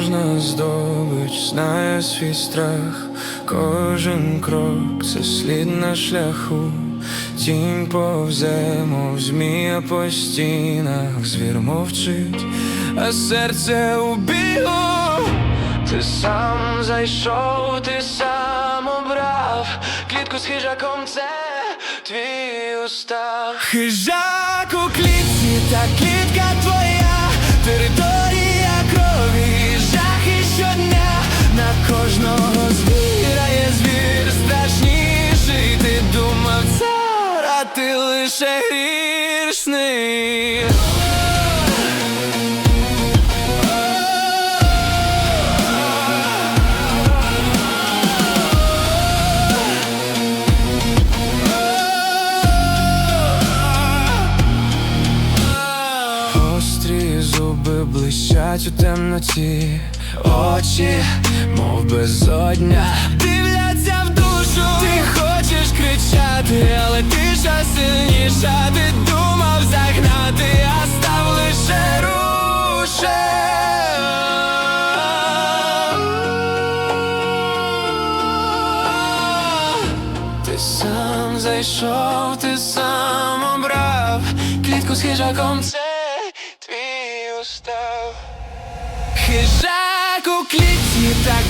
Кожна здобич знає свій страх, кожен крок це слід на шляху, тінь повзе, мов змія по стінах, звір мовчить, а серце у бігу. Ти сам зайшов, ти сам обрав клітку з хижаком, це твій устав. Хижак у клітці, та ти лише грішний. Гострі зуби блищать у темноті, очі, мов безодня, сильніша. Ти думав загнати, а став лише рушем. Ти сам зайшов, ти сам обрав клітку з хижаком, це твій устав. Хижак у клітці, та клітка твоя, територія